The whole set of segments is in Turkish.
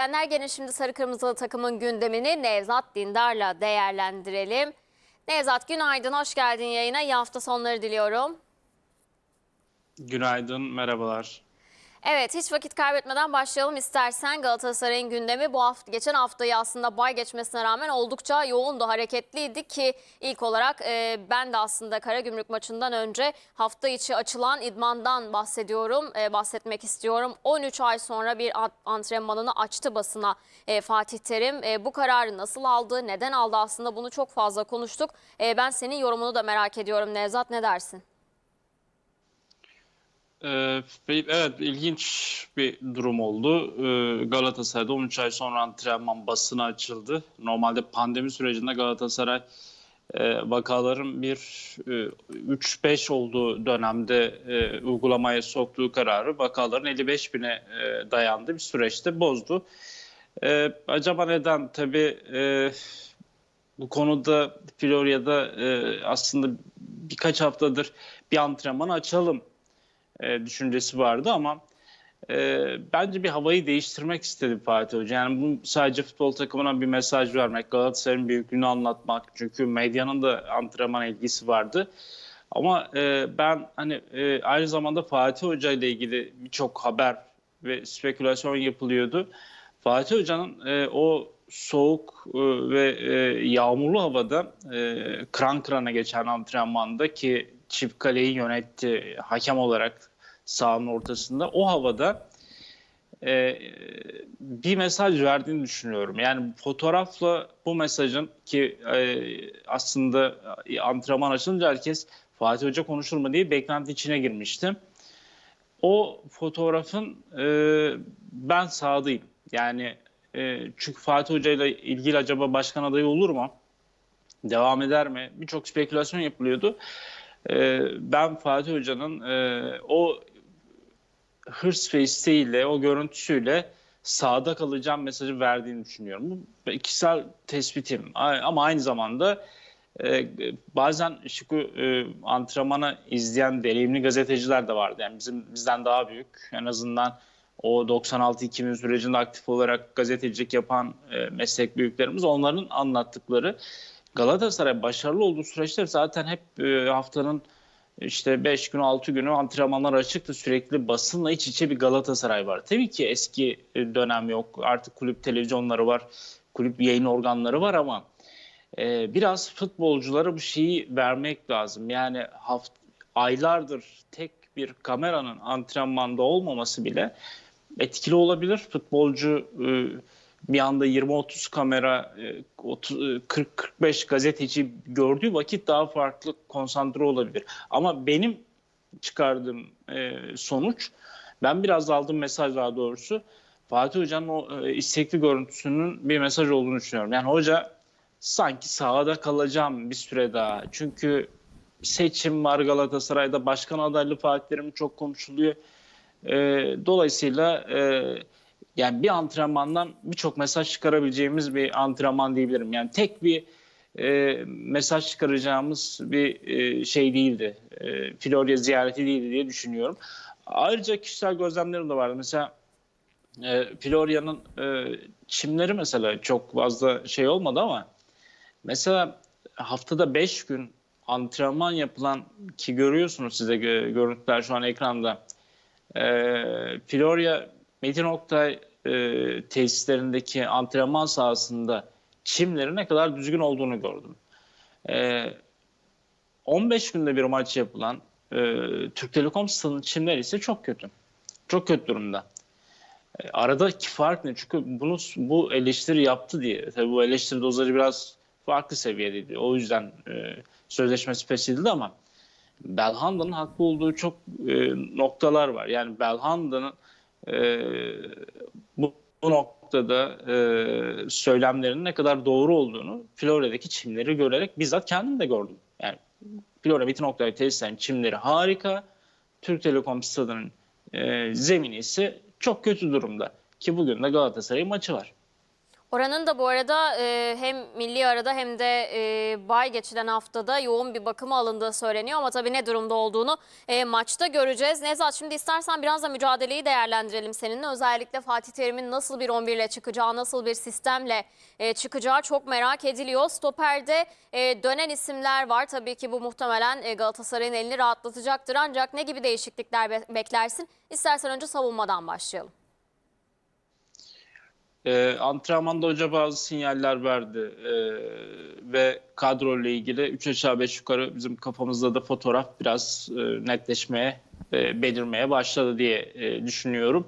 Genler gene şimdi sarı kırmızılı takımın gündemini Nevzat Dindar'la değerlendirelim. Nevzat günaydın, hoş geldin yayına. İyi hafta sonları diliyorum. Günaydın, merhabalar. Evet, hiç vakit kaybetmeden başlayalım istersen. Galatasaray'ın gündemi bu hafta, geçen haftayı aslında bay geçmesine rağmen oldukça yoğundu, hareketliydi ki ilk olarak e, ben de aslında Karagümrük maçından önce hafta içi açılan idmandan bahsediyorum, e, bahsetmek istiyorum. 13 ay sonra bir antrenmanını açtı basına e, Fatih Terim. E, bu kararı nasıl aldı, neden aldı aslında bunu çok fazla konuştuk. E, ben senin yorumunu da merak ediyorum Nevzat, ne dersin? Ee, evet, ilginç bir durum oldu. Ee, Galatasaray'da 13 ay sonra antrenman basına açıldı. Normalde pandemi sürecinde Galatasaray e, vakaların bir e, 3-5 olduğu dönemde e, uygulamaya soktuğu kararı vakaların 55 bine e, dayandı bir süreçte bozdu. Acaba neden? Tabii bu konuda Florya'da aslında birkaç haftadır bir antrenman açalım e, düşüncesi vardı ama e, bence bir havayı değiştirmek istedi Fatih Hoca. Yani bu sadece futbol takımına bir mesaj vermek, Galatasaray'ın büyüklüğünü anlatmak. Çünkü medyanın da antrenman ilgisi vardı. Ama e, ben hani e, aynı zamanda Fatih Hoca ile ilgili birçok haber ve spekülasyon yapılıyordu. Fatih Hoca'nın e, o soğuk e, ve e, yağmurlu havada e, kran kırana geçen antrenmanda ki çift kaleyi yönetti hakem olarak sahanın ortasında o havada e, bir mesaj verdiğini düşünüyorum. Yani fotoğrafla bu mesajın ki e, aslında antrenman açılınca herkes Fatih Hoca konuşur mu diye beklenti içine girmiştim. O fotoğrafın e, ben sağdayım. Yani e, çünkü Fatih Hoca ile ilgili acaba başkan adayı olur mu? Devam eder mi? Birçok spekülasyon yapılıyordu. E, ben Fatih Hoca'nın e, o hırs ve isteğiyle, o görüntüsüyle sağda kalacağım mesajı verdiğini düşünüyorum. Bu kişisel tespitim ama aynı zamanda e, bazen şu e, izleyen deneyimli gazeteciler de vardı. Yani bizim bizden daha büyük en azından o 96-2000 sürecinde aktif olarak gazetecilik yapan e, meslek büyüklerimiz onların anlattıkları Galatasaray başarılı olduğu süreçte zaten hep e, haftanın işte 5 gün 6 günü antrenmanlar açıktı. Sürekli basınla iç içe bir Galatasaray var. Tabii ki eski e, dönem yok. Artık kulüp televizyonları var. Kulüp yayın organları var ama e, biraz futbolculara bu şeyi vermek lazım. Yani haft aylardır tek bir kameranın antrenmanda olmaması bile etkili olabilir. Futbolcu e, bir anda 20-30 kamera, 40-45 gazeteci gördüğü vakit daha farklı konsantre olabilir. Ama benim çıkardığım e, sonuç, ben biraz aldığım mesaj daha doğrusu Fatih Hoca'nın o e, istekli görüntüsünün bir mesaj olduğunu düşünüyorum. Yani hoca sanki sahada kalacağım bir süre daha. Çünkü seçim var Galatasaray'da, başkan adaylığı Fatih çok konuşuluyor. E, dolayısıyla e, yani bir antrenmandan birçok mesaj çıkarabileceğimiz bir antrenman diyebilirim. Yani tek bir e, mesaj çıkaracağımız bir e, şey değildi. E, Florya ziyareti değildi diye düşünüyorum. Ayrıca kişisel gözlemlerim de vardı. Mesela e, Florya'nın e, çimleri mesela çok fazla şey olmadı ama mesela haftada 5 gün antrenman yapılan ki görüyorsunuz size görüntüler şu an ekranda. E, Florya Metin Oktay e, tesislerindeki antrenman sahasında çimlerin ne kadar düzgün olduğunu gördüm. E, 15 günde bir maç yapılan e, Türk Telekom stadının çimleri ise çok kötü. Çok kötü durumda. E, aradaki fark ne? Çünkü bunu bu eleştiri yaptı diye. Tabii bu eleştiri dozajı biraz farklı seviyedeydi. O yüzden e, sözleşmesi feshedildi ama Belhanda'nın haklı olduğu çok e, noktalar var. Yani Belhanda'nın e, bu, bu noktada e, söylemlerinin ne kadar doğru olduğunu Florya'daki çimleri görerek bizzat kendim de gördüm. Yani Florya Metin Oktay tesislerinin çimleri harika. Türk Telekom stadının e, zemini ise çok kötü durumda. Ki bugün de Galatasaray maçı var. Oranın da bu arada e, hem milli arada hem de e, bay geçilen haftada yoğun bir bakıma alındığı söyleniyor. Ama tabii ne durumda olduğunu e, maçta göreceğiz. Nezat şimdi istersen biraz da mücadeleyi değerlendirelim seninle. Özellikle Fatih Terim'in nasıl bir 11 ile çıkacağı, nasıl bir sistemle e, çıkacağı çok merak ediliyor. Stoper'de e, dönen isimler var. Tabii ki bu muhtemelen e, Galatasaray'ın elini rahatlatacaktır. Ancak ne gibi değişiklikler be- beklersin? İstersen önce savunmadan başlayalım. Ee, antrenmanda hoca bazı sinyaller verdi Ee, ve kadro ile ilgili 3 aşağı 5 yukarı bizim kafamızda da fotoğraf biraz e, netleşmeye, e, belirmeye başladı diye e, düşünüyorum.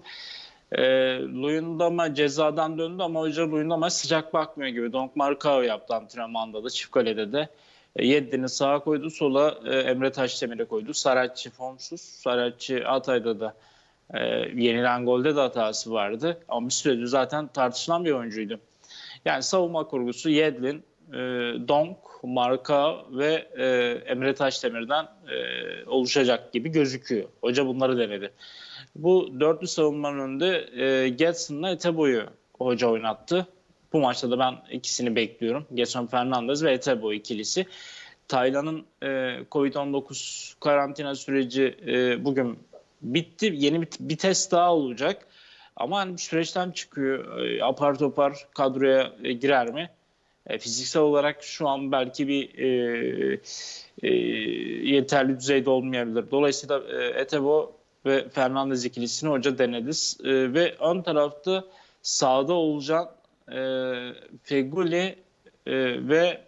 E, Luyendama cezadan döndü ama hoca Luyendama sıcak bakmıyor gibi. Donk Markao yaptı antrenmanda da çift kalede de. E, Yedlin'i sağa koydu, sola e, Emre Taşdemir'e koydu. Saratçı formsuz, Saratçı Hatay'da da e, yenilen golde de hatası vardı. Ama bir süredir zaten tartışılan bir oyuncuydu. Yani savunma kurgusu Yedlin, e, Donk, Marka ve e, Emre Taşdemir'den e, oluşacak gibi gözüküyor. Hoca bunları denedi. Bu dörtlü savunmanın önünde e, Getson'la Etebo'yu hoca oynattı. Bu maçta da ben ikisini bekliyorum. Getson Fernandez ve Etebo ikilisi. Taylan'ın e, Covid-19 karantina süreci e, bugün bitti. Yeni bir, bir test daha olacak. Ama hani bu süreçten çıkıyor. E, apar topar kadroya e, girer mi? E, fiziksel olarak şu an belki bir e, e, yeterli düzeyde olmayabilir. Dolayısıyla e, Etebo ve Fernandez ikilisini hoca denedi. E, ve ön tarafta sağda olacak e, Feguli e, ve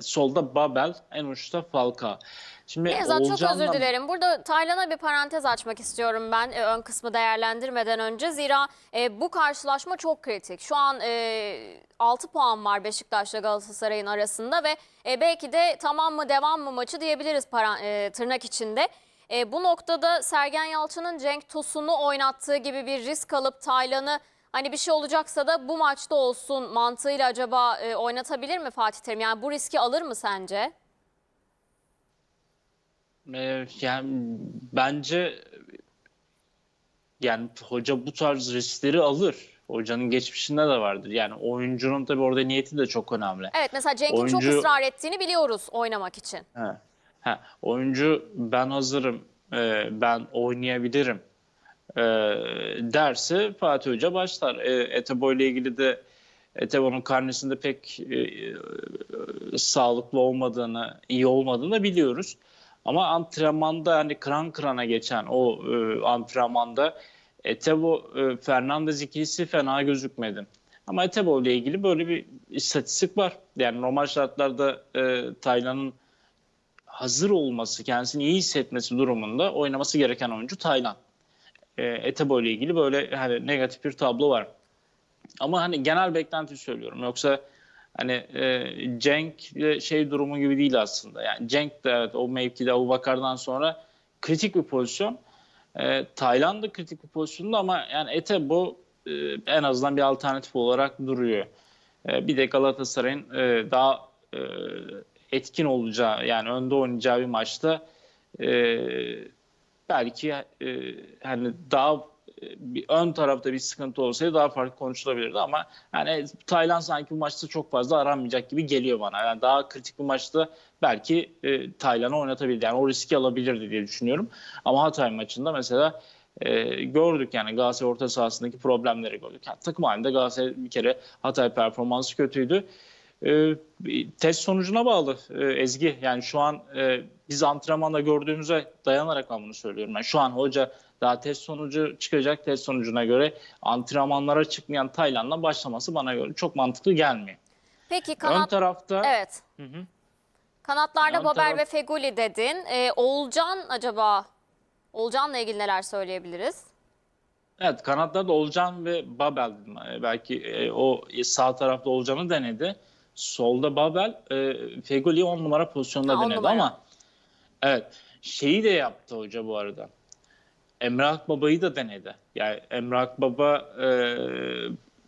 solda Babel, en uçta Falcao. Şimdi Nevzat çok Oğulcan'la- özür dilerim. Burada Taylan'a bir parantez açmak istiyorum ben e, ön kısmı değerlendirmeden önce. Zira e, bu karşılaşma çok kritik. Şu an e, 6 puan var Beşiktaş'la Galatasaray'ın arasında ve e, belki de tamam mı devam mı maçı diyebiliriz para, e, tırnak içinde. E, bu noktada Sergen Yalçın'ın Cenk Tosun'u oynattığı gibi bir risk alıp Taylan'ı hani bir şey olacaksa da bu maçta olsun mantığıyla acaba e, oynatabilir mi Fatih Terim? Yani bu riski alır mı sence? Ee, yani bence yani hoca bu tarz riskleri alır. Hocanın geçmişinde de vardır. Yani oyuncunun tabii orada niyeti de çok önemli. Evet mesela Cenk'in çok Oyuncu- ısrar ettiğini biliyoruz oynamak için. Ha. Ha. Oyuncu ben hazırım, e, ben oynayabilirim e, derse Fatih Hoca başlar. E, Etebo ile ilgili de Etebo'nun karnesinde pek e, e, sağlıklı olmadığını, iyi olmadığını biliyoruz. Ama antrenmanda hani kıran kırana geçen o e, antrenmanda Etebo e, Fernandez ikilisi fena gözükmedi. Ama Etebo ile ilgili böyle bir istatistik var. Yani normal şartlarda e, Taylan'ın hazır olması, kendisini iyi hissetmesi durumunda oynaması gereken oyuncu Taylan. E, Etebo ile ilgili böyle hani negatif bir tablo var. Ama hani genel beklenti söylüyorum. Yoksa hani e, Cenk şey durumu gibi değil aslında. Yani Cenk de evet, o mevkide Abubakar'dan sonra kritik bir pozisyon. E, Tayland da kritik bir pozisyonda ama yani Etebo e, en azından bir alternatif olarak duruyor. E, bir de Galatasaray'ın e, daha e, etkin olacağı yani önde oynayacağı bir maçta e, belki e, hani daha bir ön tarafta bir sıkıntı olsaydı daha farklı konuşulabilirdi ama yani Taylan sanki bu maçta çok fazla aranmayacak gibi geliyor bana. Yani daha kritik bir maçta belki e, Taylan'ı oynatabilirdi. Yani o riski alabilirdi diye düşünüyorum. Ama Hatay maçında mesela e, gördük yani Galatasaray orta sahasındaki problemleri gördük. Yani takım halinde Galatasaray bir kere Hatay performansı kötüydü. E, test sonucuna bağlı e, Ezgi. Yani şu an e, biz antrenmanda gördüğümüze dayanarak ben bunu söylüyorum. Yani şu an hoca daha test sonucu çıkacak. Test sonucuna göre antrenmanlara çıkmayan Tayland'la başlaması bana göre çok mantıklı gelmiyor. Peki Ön kanat tarafta evet. Hı hı. Kanatlarda Ön Babel taraf- ve Feguli dedin. Ee, Oğulcan acaba Oğulcan'la ilgili neler söyleyebiliriz? Evet kanatlarda Olcan ve Babel dedim. E, belki e, o sağ tarafta Olcan'ı denedi. Solda Babel, e, Fegoli 10 numara pozisyonda Ha, denedi numara. ama evet şeyi de yaptı hoca bu arada. Emre Akbaba'yı da denedi. Yani Emre Akbaba e,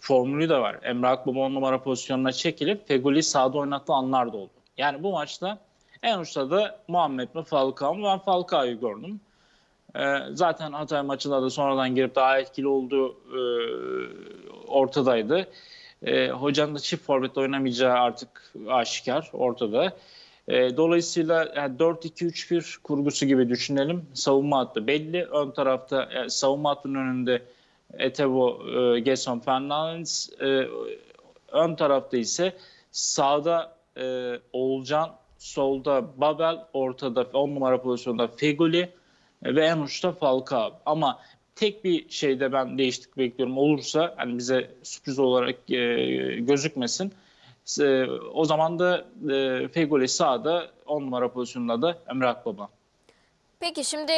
formülü de var. Emre Akbaba 10 numara pozisyonuna çekilip Fegoli sağda oynattığı anlar da oldu. Yani bu maçta en uçta da Muhammed mi Falcao mu? Ben Falcao'yu gördüm. Ee, zaten Hatay maçında da sonradan girip daha etkili olduğu e, ortadaydı. E, hocanın da çift forvetle oynamayacağı artık aşikar ortada. E, dolayısıyla yani 4-2-3-1 kurgusu gibi düşünelim. Savunma hattı belli. Ön tarafta e, savunma hattının önünde Etebo, e, Gerson Fernandes. E, ön tarafta ise sağda e, Oğulcan, solda Babel, ortada 10 numara pozisyonda Fegoli e, ve en uçta Falcao. Ama tek bir şeyde ben değişiklik bekliyorum olursa hani bize sürpriz olarak e, gözükmesin. E, o zaman da e, Fegoli sağda 10 numara pozisyonunda da Emre Akbaba. Peki şimdi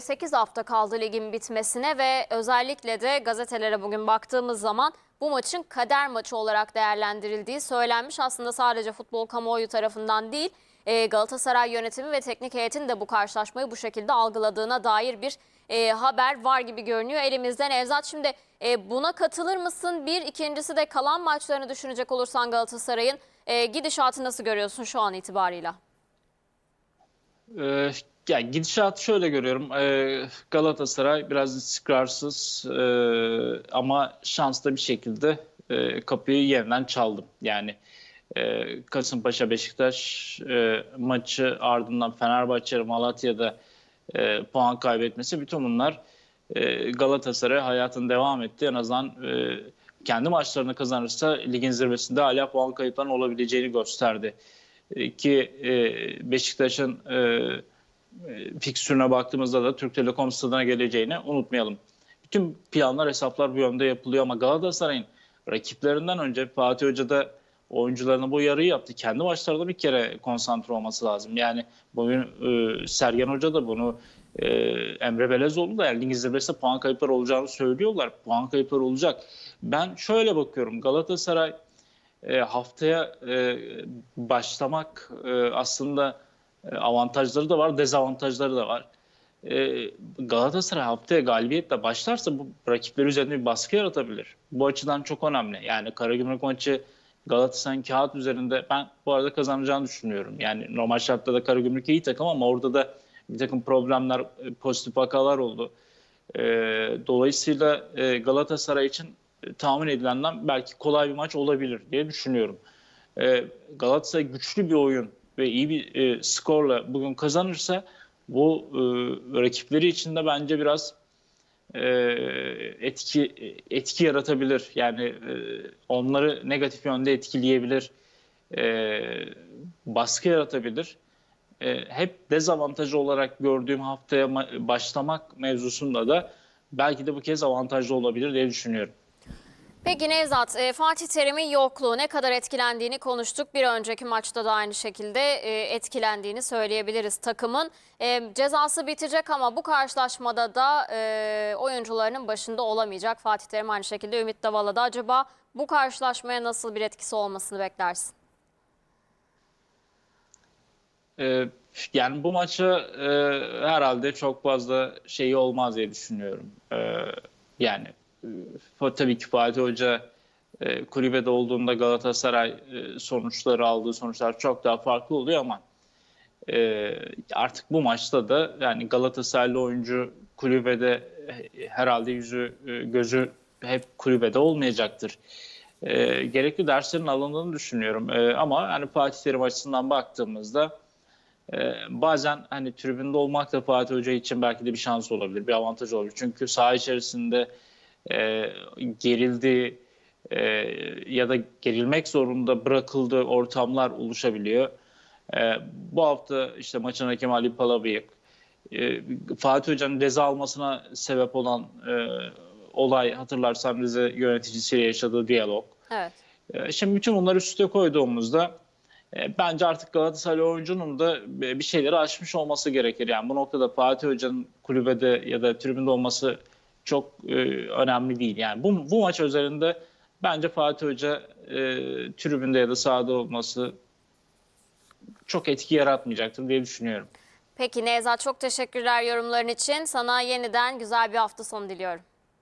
8 hafta kaldı ligin bitmesine ve özellikle de gazetelere bugün baktığımız zaman bu maçın kader maçı olarak değerlendirildiği söylenmiş. Aslında sadece futbol kamuoyu tarafından değil e, Galatasaray yönetimi ve teknik heyetin de bu karşılaşmayı bu şekilde algıladığına dair bir e, haber var gibi görünüyor elimizde. Nevzat şimdi e, buna katılır mısın? Bir ikincisi de kalan maçlarını düşünecek olursan Galatasaray'ın e, gidişatı nasıl görüyorsun şu an itibarıyla? Ee, yani gidişatı şöyle görüyorum. Ee, Galatasaray biraz istikrarsız ee, ama şanslı bir şekilde ee, kapıyı yeniden çaldım. Yani ee, Kasımpaşa Beşiktaş ee, maçı ardından Fenerbahçe Malatya'da ee, puan kaybetmesi bütün bunlar ee, Galatasaray hayatını devam etti. En azından ee, kendi maçlarını kazanırsa ligin zirvesinde hala puan kayıplarının olabileceğini gösterdi. Ee, ki ee, Beşiktaş'ın ee, fikstürüne baktığımızda da Türk Telekom stadına geleceğini unutmayalım. Bütün planlar, hesaplar bu yönde yapılıyor ama Galatasaray'ın rakiplerinden önce Fatih Hoca da oyuncularına bu yarıyı yaptı. Kendi maçlarında bir kere konsantre olması lazım. Yani bugün e, Sergen Hoca da bunu e, Emre Belezoğlu da yani ligin zirvesinde puan kayıpları olacağını söylüyorlar. Puan kayıpları olacak. Ben şöyle bakıyorum. Galatasaray e, haftaya e, başlamak e, aslında e, avantajları da var, dezavantajları da var. E, Galatasaray haftaya galibiyetle başlarsa bu rakipleri üzerinde bir baskı yaratabilir. Bu açıdan çok önemli. Yani Karagümrük maçı Galatasaray'ın kağıt üzerinde ben bu arada kazanacağını düşünüyorum. Yani normal şartlarda Karagümrük iyi takım ama orada da bir takım problemler, e, pozitif vakalar oldu. E, dolayısıyla e, Galatasaray için e, tahmin edilenden belki kolay bir maç olabilir diye düşünüyorum. E, Galatasaray güçlü bir oyun ve iyi bir e, skorla bugün kazanırsa bu e, rakipleri için de bence biraz e, etki etki yaratabilir. Yani e, onları negatif yönde etkileyebilir, e, baskı yaratabilir. Hep dezavantajı olarak gördüğüm haftaya ma- başlamak mevzusunda da belki de bu kez avantajlı olabilir diye düşünüyorum. Peki Nevzat, e, Fatih Terim'in yokluğu ne kadar etkilendiğini konuştuk. Bir önceki maçta da aynı şekilde e, etkilendiğini söyleyebiliriz takımın. E, cezası bitecek ama bu karşılaşmada da oyuncularının başında olamayacak. Fatih Terim aynı şekilde Ümit Davala da acaba bu karşılaşmaya nasıl bir etkisi olmasını beklersin? Yani bu maça e, herhalde çok fazla şey olmaz diye düşünüyorum. Yani tabii ki Fatih Hoca e, kulübede olduğunda Galatasaray e, sonuçları aldığı sonuçlar çok daha farklı oluyor ama e, artık bu maçta da yani Galatasaraylı oyuncu kulübede e, herhalde yüzü e, gözü hep kulübede olmayacaktır. E, gerekli derslerin alındığını düşünüyorum. E, ama hani Fatih Terim açısından baktığımızda ee, bazen hani tribünde olmak da Fatih Hoca için belki de bir şans olabilir, bir avantaj olabilir. Çünkü saha içerisinde e, gerildi e, ya da gerilmek zorunda bırakıldığı ortamlar oluşabiliyor. E, bu hafta işte maçın hakemi Ali Palabıyık, e, Fatih Hoca'nın ceza almasına sebep olan e, olay hatırlarsan Rize yöneticisiyle yaşadığı diyalog. Evet. E, Şimdi bütün bunları üst üste koyduğumuzda e, bence artık Galatasaray oyuncunun da bir şeyleri aşmış olması gerekir. Yani bu noktada Fatih Hoca'nın kulübede ya da tribünde olması çok e, önemli değil. Yani bu, bu maç üzerinde bence Fatih Hoca e, tribünde ya da sahada olması çok etki yaratmayacaktır diye düşünüyorum. Peki Nevzat çok teşekkürler yorumların için. Sana yeniden güzel bir hafta sonu diliyorum.